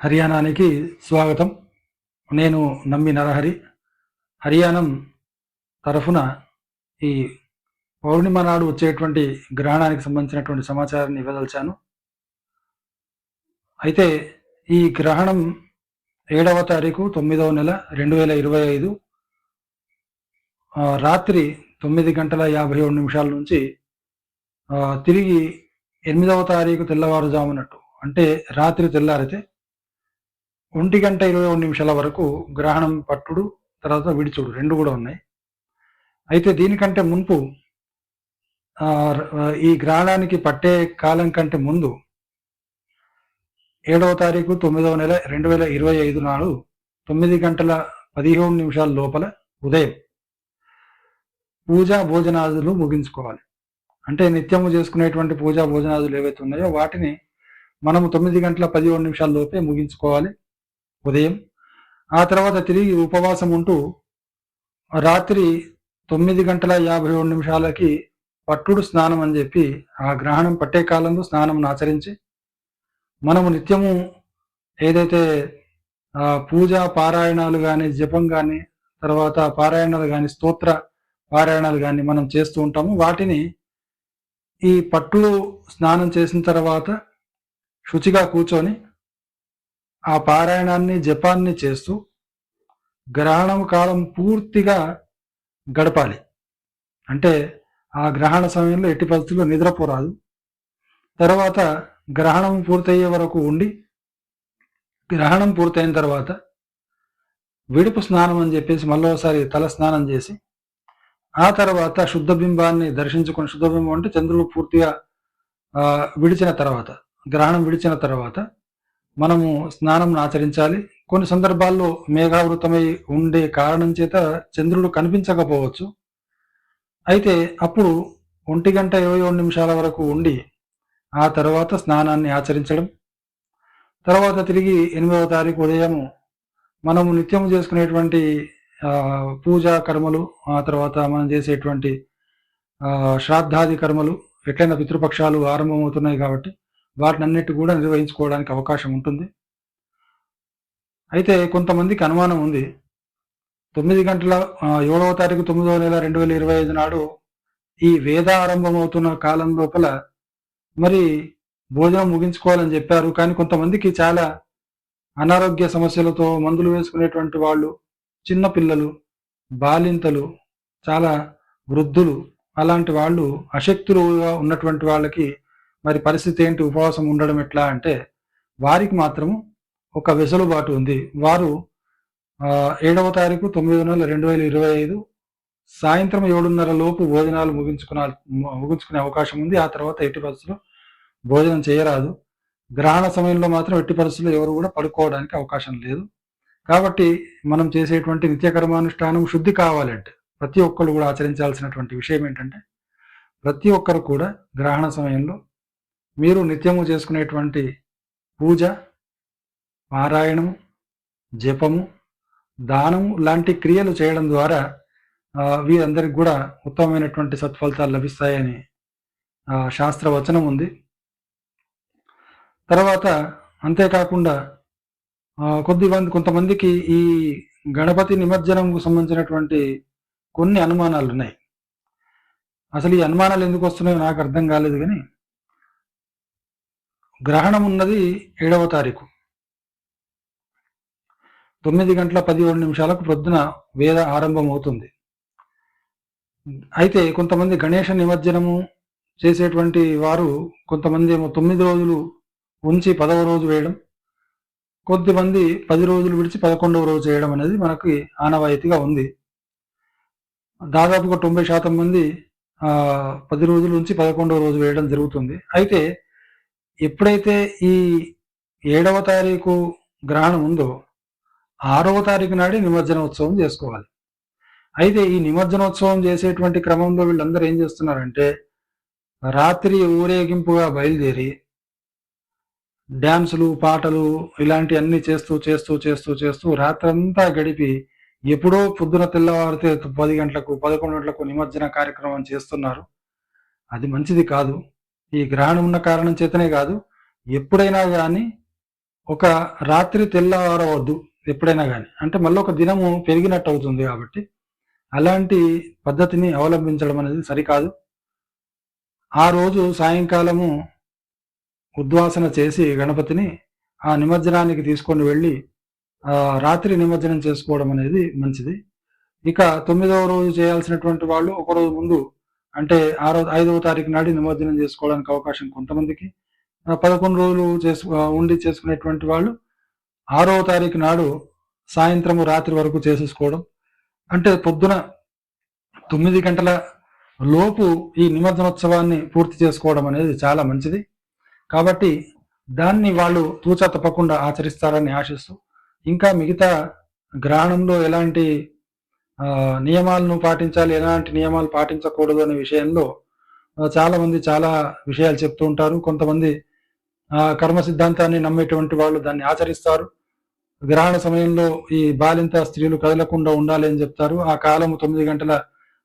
హర్యానానికి స్వాగతం. నేను నమ్మి నరహరి. హర్యానం తరఫున ఈ పౌర్ణిమ నాడు వచ్చేటువంటి గ్రహణానికి సంబంధించినటువంటి సమాచారాన్ని ఇవ్వదలిచాను. అయితే ఈ గ్రహణం ఏడవ తారీఖు తొమ్మిదవ నెల రెండు వేల ఇరవై ఐదు రాత్రి తొమ్మిది గంటల యాభై ఏడు నిమిషాల నుంచి తిరిగి ఎనిమిదవ తారీఖు తెల్లవారుజామునట్టు అంటే రాత్రి తెల్లారితే ఒంటి గంట ఇరవై ఒక నిమిషాల వరకు గ్రహణం పట్టుడు తర్వాత విడిచుడు రెండు కూడా ఉన్నాయి. అయితే దీనికంటే మున్పు ఈ గ్రహణానికి పట్టే కాలం కంటే ముందు ఏడవ తారీఖు తొమ్మిదవ నెల రెండు వేల ఇరవై ఐదు నాడు తొమ్మిది గంటల పదిహేడు నిమిషాల లోపల ఉదయం పూజా భోజనాదులు ముగించుకోవాలి. అంటే నిత్యము చేసుకునేటువంటి పూజా భోజనాదులు ఏవైతే ఉన్నాయో వాటిని మనము తొమ్మిది గంటల పదిహేడు నిమిషాల లోపే ముగించుకోవాలి. ఉదయం. ఆ తర్వాత తిరిగి ఉపవాసం ఉంటూ రాత్రి తొమ్మిది గంటల యాభై ఏడు నిమిషాలకి పట్టుడు స్నానం అని చెప్పి ఆ గ్రహణం పట్టే కాలంలో స్నానం ఆచరించి మనము నిత్యము ఏదైతే పూజ పారాయణాలు కానీ జపం కానీ తర్వాత పారాయణాలు కానీ స్తోత్ర పారాయణాలు కానీ మనం చేస్తూ ఉంటాము. వాటిని ఈ పట్టుడు స్నానం చేసిన తర్వాత శుచిగా కూర్చొని ఆ పారాయణాన్ని జపాన్ని చేస్తూ గ్రహణం కాలం పూర్తిగా గడపాలి. అంటే ఆ గ్రహణ సమయంలో ఎట్టి పరిస్థితుల్లో నిద్రపోరాదు. తర్వాత గ్రహణం పూర్తయ్యే వరకు ఉండి గ్రహణం పూర్తయిన తర్వాత విడుపు స్నానం అని చెప్పేసి మళ్ళోసారి తల స్నానం చేసి ఆ తర్వాత శుద్ధ బింబాన్ని శుద్ధబింబం శుద్ధ బింబం అంటే చంద్రుడు పూర్తిగా విడిచిన తర్వాత గ్రహణం విడిచిన తర్వాత మనము స్నానం ఆచరించాలి. కొన్ని సందర్భాల్లో మేఘావృతమై ఉండే కారణం చేత చంద్రుడు కనిపించకపోవచ్చు. అయితే అప్పుడు ఒంటి గంట ఇరవై ఏడు నిమిషాల వరకు ఉండి ఆ తర్వాత స్నానాన్ని ఆచరించడం. తర్వాత తిరిగి ఎనిమిదవ తారీఖు ఉదయం మనము నిత్యము చేసుకునేటువంటి పూజా కర్మలు ఆ తర్వాత మనం చేసేటువంటి శ్రాద్ధాది కర్మలు ఎట్లయినా పితృపక్షాలు ఆరంభమవుతున్నాయి కాబట్టి వాటిని అన్నిటి కూడా నిర్వహించుకోవడానికి అవకాశం ఉంటుంది. అయితే కొంతమందికి అనుమానం ఉంది. తొమ్మిది గంటల ఏడవ తారీఖు తొమ్మిదవ నెల రెండు వేల ఇరవై ఐదు నాడు ఈ వేద ఆరంభమవుతున్న కాలం లోపల మరి భోజనం ముగించుకోవాలని చెప్పారు. కానీ కొంతమందికి చాలా అనారోగ్య సమస్యలతో మందులు వేసుకునేటువంటి వాళ్ళు చిన్న పిల్లలు బాలింతలు చాలా వృద్ధులు అలాంటి వాళ్ళు అశక్తులుగా ఉన్నటువంటి వాళ్ళకి మరి పరిస్థితి ఏంటి? ఉపవాసం ఉండడం ఎట్లా అంటే వారికి మాత్రము ఒక వెసులుబాటు ఉంది. వారు ఏడవ తారీఖు తొమ్మిది నెల రెండు వేల ఇరవై ఐదు సాయంత్రం ఏడున్నర లోపు భోజనాలు ముగించుకున్న ముగించుకునే అవకాశం ఉంది. ఆ తర్వాత ఎట్టి పరిస్థితుల్లో భోజనం చేయరాదు. గ్రహణ సమయంలో మాత్రం ఎట్టి పరిస్థితుల్లో ఎవరు కూడా పడుకోవడానికి అవకాశం లేదు. కాబట్టి మనం చేసేటువంటి నిత్యకర్మానుష్ఠానం శుద్ధి కావాలంటే ప్రతి ఒక్కరు కూడా ఆచరించాల్సినటువంటి విషయం ఏంటంటే ప్రతి ఒక్కరు కూడా గ్రహణ సమయంలో మీరు నిత్యము చేసుకునేటువంటి పూజ పారాయణము జపము దానము లాంటి క్రియలు చేయడం ద్వారా వీరందరికి కూడా ఉత్తమమైనటువంటి సత్ఫలితాలు లభిస్తాయని శాస్త్రవచనం శాస్త్ర వచనం ఉంది. తర్వాత అంతేకాకుండా కొద్ది మంది కొంతమందికి ఈ గణపతి నిమజ్జనంకు సంబంధించినటువంటి కొన్ని అనుమానాలు ఉన్నాయి అసలు ఈ అనుమానాలు ఎందుకు వస్తున్నాయో నాకు అర్థం కాలేదు కానీ గ్రహణం ఉన్నది ఏడవ తారీఖు. తొమ్మిది గంటల పదిహేడు నిమిషాలకు ప్రొద్దున వేద ఆరంభం అవుతుంది అయితే కొంతమంది గణేష నిమజ్జనము చేసేటువంటి వారు కొంతమంది ఏమో తొమ్మిది రోజులు ఉంచి పదవ రోజు వేయడం కొద్దిమంది పది రోజులు విడిచి పదకొండవ రోజు చేయడం అనేది మనకి ఆనవాయితీగా ఉంది. దాదాపుగా తొంభై శాతం మంది పది రోజుల నుంచి పదకొండవ రోజు వేయడం జరుగుతుంది. అయితే ఎప్పుడైతే ఈ ఏడవ తారీఖు గ్రహణం ఉందో ఆరవ తారీఖు నాడే నిమజ్జనోత్సవం చేసుకోవాలి. అయితే ఈ నిమజ్జనోత్సవం చేసేటువంటి క్రమంలో వీళ్ళందరూ ఏం చేస్తున్నారంటే రాత్రి ఊరేగింపుగా బయలుదేరి డ్యాన్సులు పాటలు ఇలాంటివన్నీ చేస్తూ చేస్తూ చేస్తూ చేస్తూ రాత్రంతా గడిపి ఎప్పుడో పొద్దున తెల్లవారితే పది గంటలకు పదకొండు గంటలకు నిమజ్జన కార్యక్రమం చేస్తున్నారు. అది మంచిది కాదు. ఈ గ్రహణం ఉన్న కారణం చేతనే కాదు ఎప్పుడైనా కానీ ఒక రాత్రి తెల్లవారవద్దు ఎప్పుడైనా కానీ అంటే మళ్ళీ ఒక దినము పెరిగినట్టు అవుతుంది కాబట్టి అలాంటి పద్ధతిని అవలంబించడం అనేది సరికాదు. ఆ రోజు సాయంకాలము ఉద్వాసన చేసి గణపతిని ఆ నిమజ్జనానికి తీసుకొని వెళ్ళి రాత్రి నిమజ్జనం చేసుకోవడం అనేది మంచిది. ఇక తొమ్మిదవ రోజు చేయాల్సినటువంటి వాళ్ళు ఒకరోజు ముందు అంటే ఆరో ఐదవ తారీఖు నాడు నిమజ్జనం చేసుకోవడానికి అవకాశం కొంతమందికి. పదకొండు రోజులు చేసు ఉండి చేసుకునేటువంటి వాళ్ళు ఆరవ తారీఖు నాడు సాయంత్రము రాత్రి వరకు చేసేసుకోవడం. అంటే పొద్దున తొమ్మిది గంటల లోపు ఈ నిమజ్జనోత్సవాన్ని పూర్తి చేసుకోవడం అనేది చాలా మంచిది. కాబట్టి దాన్ని వాళ్ళు తూచా తప్పకుండా ఆచరిస్తారని ఆశిస్తూ ఇంకా మిగతా గ్రహణంలో ఎలాంటి నియమాలను పాటించాలి ఎలాంటి నియమాలు పాటించకూడదు అనే విషయంలో చాలా మంది చాలా విషయాలు చెప్తూ ఉంటారు. కొంతమంది కర్మ సిద్ధాంతాన్ని నమ్మేటువంటి వాళ్ళు దాన్ని ఆచరిస్తారు. గ్రహణ సమయంలో ఈ బాలింత స్త్రీలు కదలకుండా ఉండాలి అని చెప్తారు. ఆ కాలం తొమ్మిది గంటల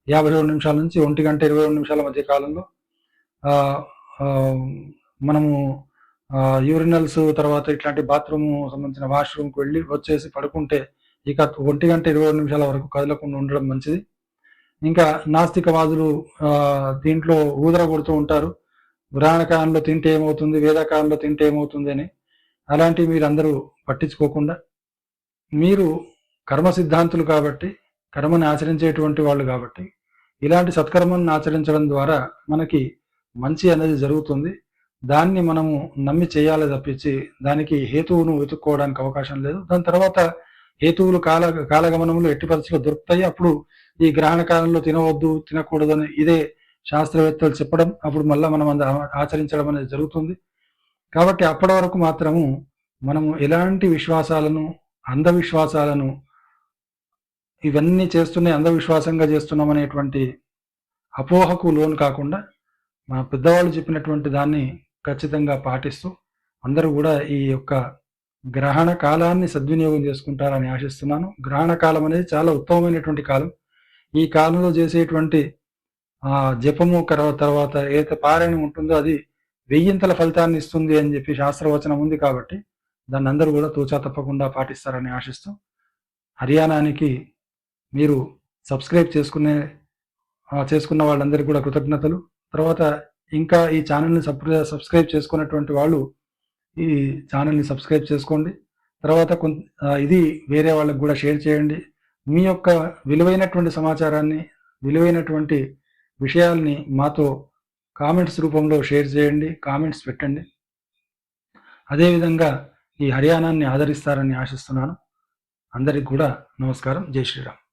యాభై రెండు నిమిషాల నుంచి ఒంటి గంట ఇరవై రెండు నిమిషాల మధ్య కాలంలో మనము యూరినల్స్ తర్వాత ఇట్లాంటి బాత్రూమ్ సంబంధించిన వాష్రూమ్కి వెళ్ళి వచ్చేసి పడుకుంటే ఇక ఒంటి గంట ఇరవై నిమిషాల వరకు కదలకుండా ఉండడం మంచిది. ఇంకా నాస్తికవాదులు దీంట్లో ఊదర కొడుతూ ఉంటారు. కాలంలో తింటే ఏమవుతుంది వేదకాలంలో తింటే ఏమవుతుంది అని. అలాంటివి మీరు అందరూ పట్టించుకోకుండా మీరు కర్మ సిద్ధాంతులు కాబట్టి కర్మని ఆచరించేటువంటి వాళ్ళు కాబట్టి ఇలాంటి సత్కర్మను ఆచరించడం ద్వారా మనకి మంచి అనేది జరుగుతుంది. దాన్ని మనము నమ్మి చేయాలి తప్పించి దానికి హేతువును వెతుక్కోవడానికి అవకాశం లేదు. దాని తర్వాత హేతువులు కాల కాలగమనంలో ఎట్టి పరిస్థితులు దొరుకుతాయి. అప్పుడు ఈ గ్రహణ కాలంలో తినవద్దు తినకూడదు అని ఇదే శాస్త్రవేత్తలు చెప్పడం. అప్పుడు మళ్ళీ మనం ఆచరించడం అనేది జరుగుతుంది. కాబట్టి అప్పటి వరకు మాత్రము మనము ఎలాంటి విశ్వాసాలను అంధవిశ్వాసాలను ఇవన్నీ చేస్తున్నాయి అంధవిశ్వాసంగా చేస్తున్నాం అనేటువంటి అపోహకు లోను కాకుండా మా పెద్దవాళ్ళు చెప్పినటువంటి దాన్ని ఖచ్చితంగా పాటిస్తూ అందరూ కూడా ఈ యొక్క గ్రహణ కాలాన్ని సద్వినియోగం చేసుకుంటారని ఆశిస్తున్నాను. గ్రహణ కాలం అనేది చాలా ఉత్తమమైనటువంటి కాలం. ఈ కాలంలో చేసేటువంటి జపము తర్వాత ఏదైతే పారాయణం ఉంటుందో అది వెయ్యింతల ఫలితాన్ని ఇస్తుంది అని చెప్పి శాస్త్రవచనం ఉంది కాబట్టి దాన్ని అందరూ కూడా తూచా తప్పకుండా పాటిస్తారని ఆశిస్తూ హర్యానానికి మీరు సబ్స్క్రైబ్ చేసుకునే చేసుకున్న వాళ్ళందరికీ కూడా కృతజ్ఞతలు. తర్వాత ఇంకా ఈ ఛానల్ని సబ్స్క్రైబ్ చేసుకున్నటువంటి వాళ్ళు ఈ ఛానల్ని సబ్స్క్రైబ్ చేసుకోండి. తర్వాత ఇది వేరే వాళ్ళకు కూడా షేర్ చేయండి. మీ యొక్క విలువైనటువంటి సమాచారాన్ని విలువైనటువంటి విషయాల్ని మాతో కామెంట్స్ రూపంలో షేర్ చేయండి కామెంట్స్ పెట్టండి. అదేవిధంగా ఈ హర్యానాన్ని ఆదరిస్తారని ఆశిస్తున్నాను. అందరికి కూడా నమస్కారం. జై శ్రీరామ్.